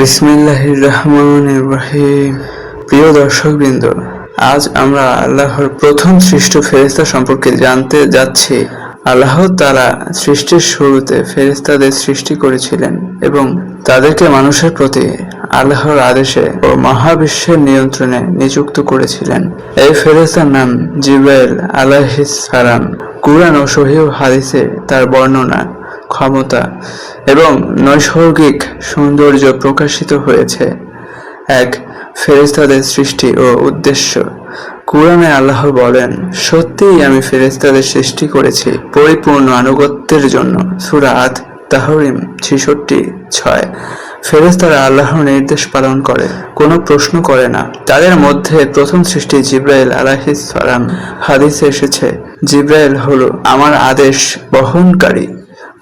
বিসমিল্লাহ রহমান রহিম প্রিয় দর্শকবৃন্দ, আজ আমরা আল্লাহর প্রথম সৃষ্ট ফেরেস্তা সম্পর্কে জানতে যাচ্ছি। আল্লাহ তারা সৃষ্টির শুরুতে ফেরেস্তাদের সৃষ্টি করেছিলেন এবং তাদেরকে মানুষের প্রতি আল্লাহর আদেশে ও মহাবিশ্বের নিয়ন্ত্রণে নিযুক্ত করেছিলেন। এই ফেরেস্তার নাম জিব্রাইল আলাহিস সালাম। কুরআন ও সহিহ হাদিসে তার বর্ণনা ক্ষমতা এবং নৈসর্গিক সৌন্দর্য প্রকাশিত হয়েছে। এক ফেরেস্তাদের সৃষ্টি ও উদ্দেশ্য। কুরআনে আল্লাহ বলেন, সত্যিই আমি ফেরেস্তাদের সৃষ্টি করেছি পরিপূর্ণ আনুগত্যের জন্য। সূরা আত তাহরিম ছেষট্টি ছয়। ফেরেস্তারা আল্লাহর নির্দেশ পালন করে, কোনো প্রশ্ন করে না। তাদের মধ্যে প্রথম সৃষ্টি জিব্রাইল আলাহিসালাম হাদিসে এসেছে, জিব্রাইল হলো আমার আদেশ বহনকারী।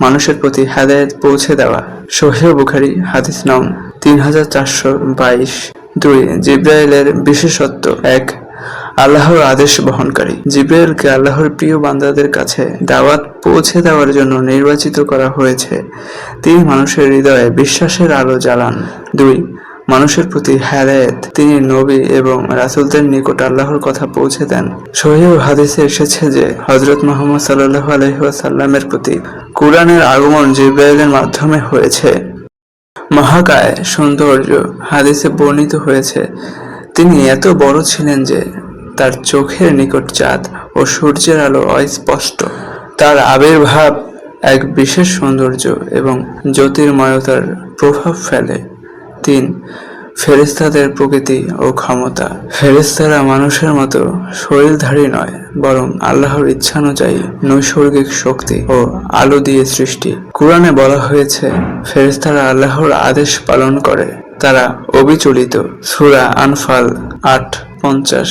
মানুষের প্রতি হেদায়ত পৌঁছে দেওয়া। সহিহ বুখারি, হাদিস নং তিন হাজার চারশো বাইশ। দুই, জিব্রাইলের বিশেষত্ব। এক, আল্লাহর আদেশ বহনকারী। জিব্রাইলকে আল্লাহর প্রিয় বান্দাদের কাছে দাওয়াত পৌঁছে দেওয়ার জন্য নির্বাচিত করা হয়েছে। তিনি মানুষের হৃদয়ে বিশ্বাসের আলো জ্বালান। দুই মানুষের প্রতি হেদায়েত, তিনি নবী এবং রাসুলদের নিকট আল্লাহর কথা পৌঁছে দেন। সহিহ হাদিসে এসেছে যে হজরত মোহাম্মদ সাল্লাল্লাহু আলাইহি ওয়াসাল্লামের প্রতি কুরআনের আগমন জিব্রাইলের মাধ্যমে হয়েছে। মহাকায় সৌন্দর্য হাদিসে বর্ণিত হয়েছে, তিনি এত বড় ছিলেন যে, তার চোখের নিকট চাঁদ ও সূর্যের আলো অস্পষ্ট। তার আবির্ভাব এক বিশেষ সৌন্দর্য এবং জ্যোতির্ময়তার প্রভাব ফেলে। তিন ফেরেস্তাদের প্রকৃতি ও ক্ষমতা। ফেরেস্তারা মানুষের মতো শরীরধারী নয়, বরং আল্লাহর ইচ্ছানুযায়ী নৈসর্গিক শক্তি ও আলো দিয়ে সৃষ্টি। কোরআনে বলা হয়েছে ফেরেস্তারা আল্লাহর আদেশ পালন করে। তারা অবিচলিত। সুরা আনফাল আট পঞ্চাশ।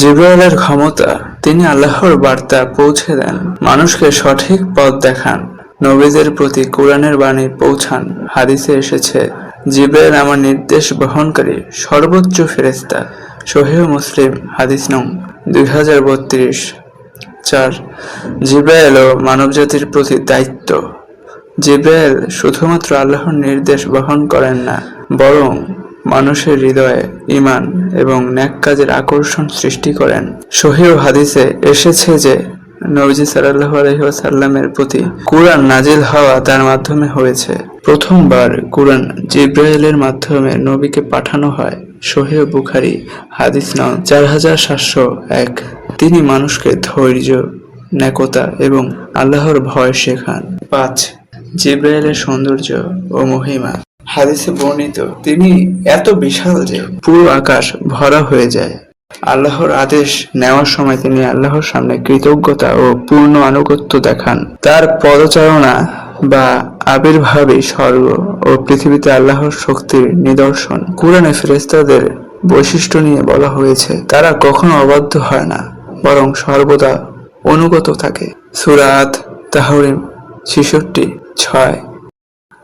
জিব্রাইলের ক্ষমতা, তিনি আল্লাহর বার্তা পৌঁছে দেন, মানুষকে সঠিক পথ দেখান। নবীদের প্রতি কোরআনের বাণী পৌঁছান। হাদিসে এসেছে জিব্রাইল আমার নির্দেশ বহনকারী সর্বোচ্চ ফেরেস্তা সহিহ মুসলিম হাদিস নং দুই হাজার বত্রিশ। চার, জিব্রাইল ও মানবজাতির প্রতি দায়িত্ব। জিব্রাইল শুধুমাত্র আল্লাহর নির্দেশ বহন করেন না, বরং মানুষের হৃদয়ে ইমান এবং ন্যাক কাজের আকর্ষণ সৃষ্টি করেন। সহিহ হাদিসে এসেছে যে নবজি সাল্লাল্লাহু আলাইহি ওয়াসাল্লামের প্রতি কুরআন নাজিল হওয়া তার মাধ্যমে হয়েছে। প্রথমবার কোরআন জিব্রাইলের মাধ্যমে নবীকে পাঠানো হয়। সহিহ বুখারি, হাদিস নং চার হাজার সাতশো এক। তিনি মানুষকে ধৈর্য, নেকতা এবং আল্লাহর ভয় শেখান। পাঁচ, জিব্রাইলের সৌন্দর্য ও মহিমা। হাদিসে বর্ণিত, তিনি এত বিশাল যে পুরো আকাশ ভরা হয়ে যায়। আল্লাহর আদেশ নেওয়ার সময় তিনি আল্লাহর সামনে কৃতজ্ঞতা ও পূর্ণ আনুগত্য দেখান। তার পদচারণা বা আবির্ভাবই স্বর্গ ও পৃথিবীতে আল্লাহর শক্তির নিদর্শন। কোরআনে ফেরেস্তাদের বৈশিষ্ট্য নিয়ে বলা হয়েছে, তারা কখনো অবাধ্য হয় না, বরং সর্বদা অনুগত থাকে। সুরাত তাহরিম ছেষট্টি, ছয়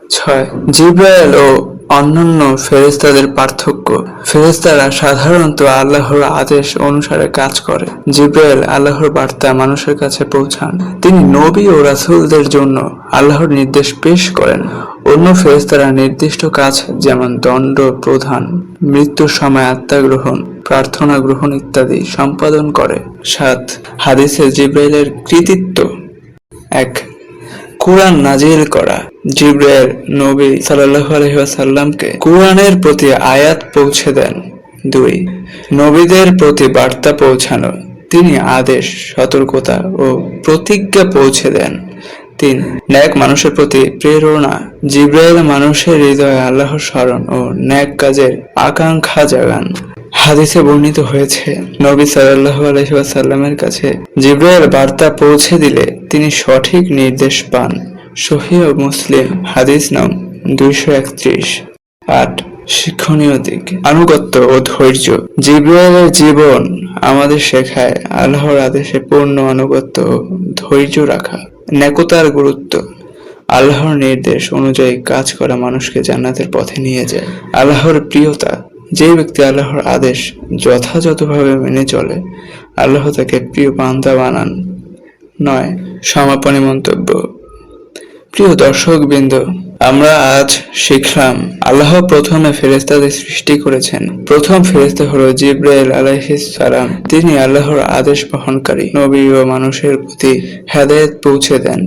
ছয়। জিব্রায়েল ও অন্যান্য ফেরেস্তাদের পার্থক্য। ফেরেস্তারা সাধারণত আল্লাহর আদেশ অনুসারে কাজ করে। জিব্রায়েল আল্লাহর বার্তা মানুষের কাছে পৌঁছান। তিনি নবী ও রাসূলদের জন্য আল্লাহর নির্দেশ পেশ করেন। অন্য ফেরেস্তারা নির্দিষ্ট কাজ যেমন দণ্ড প্রধান মৃত্যুর সময় আত্মা গ্রহণ, প্রার্থনা গ্রহণ ইত্যাদি সম্পাদন করে। সাত, হাদিসে জিব্রাইলের কৃতিত্ব। এক কোরআন নাজিল করা। জিব্রাইল নবী সাল্লাল্লাহু আলাইহি ওয়াসাল্লামকে কোরআনের প্রতি আয়াত পৌঁছে দেন। দুই, নবীদের প্রতি বার্তা পৌঁছানো। তিনি আদেশ, সতর্কতা ও প্রতিজ্ঞা পৌঁছে দেন। তিন, ন্যাক মানুষের প্রতি প্রেরণা। জিব্রাইল মানুষের হৃদয়ে আল্লাহর স্মরণ ও ন্যাক কাজের আকাঙ্ক্ষা জাগান। হাদিসে বর্ণিত হয়েছে, নবী সাল্লাল্লাহু আলাইহি ওয়াসাল্লামের কাছে জিব্রাইল বার্তা পৌঁছে দিলে তিনি সঠিক নির্দেশ পান। সহিহ মুসলিম, হাদিস নং দুইশো একত্রিশ। আট, শিক্ষণীয় দিক। আনুগত্য ও ধৈর্য। জিব্রাইলের জীবন আমাদের শেখায় আল্লাহর আদেশে পূর্ণ আনুগত্য ধৈর্য রাখা। নেকতার গুরুত্ব। আল্লাহর নির্দেশ অনুযায়ী কাজ করা মানুষকে জান্নাতের পথে নিয়ে যায়। আল্লাহর প্রিয়তা যে ব্যক্তি আল্লাহর আদেশ যথাযথভাবে মেনে চলে, আল্লাহ তাকে প্রিয় বান্দা বানান। নয়, সমাপনী মন্তব্য। প্রিয় দর্শকবৃন্দ, আমরা আজ শিখলাম, আল্লাহ প্রথমে ফেরেস্তাদের সৃষ্টি করেছেন। প্রথম ফেরেস্তা হলো জিব্রাইল সালাম। তিনি আল্লাহর আদেশ বহনকারী। নবী ও মানুষের প্রতি হেদায়েত পৌঁছে দেন।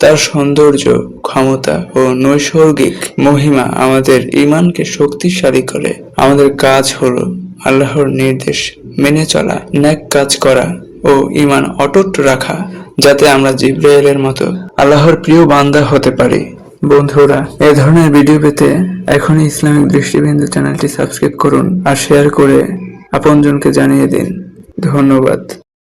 তার সৌন্দর্য, ক্ষমতা ও নৈসর্গিক মহিমা আমাদের ইমানকে শক্তিশালী করে। আমাদের কাজ হলো আল্লাহর নির্দেশ মেনে চলা, ন্যাক কাজ করা ও ইমান অটুট রাখা, যাতে আমরা জিব্রাইলের মতো আল্লাহর প্রিয় বান্দা হতে পারি। বন্ধুরা, এ ধরনের ভিডিও পেতে এখনই ইসলামিক দৃষ্টিবিন্দু চ্যানেলটি সাবস্ক্রাইব করুন আর শেয়ার করে আপনজনকে জানিয়ে দিন। ধন্যবাদ।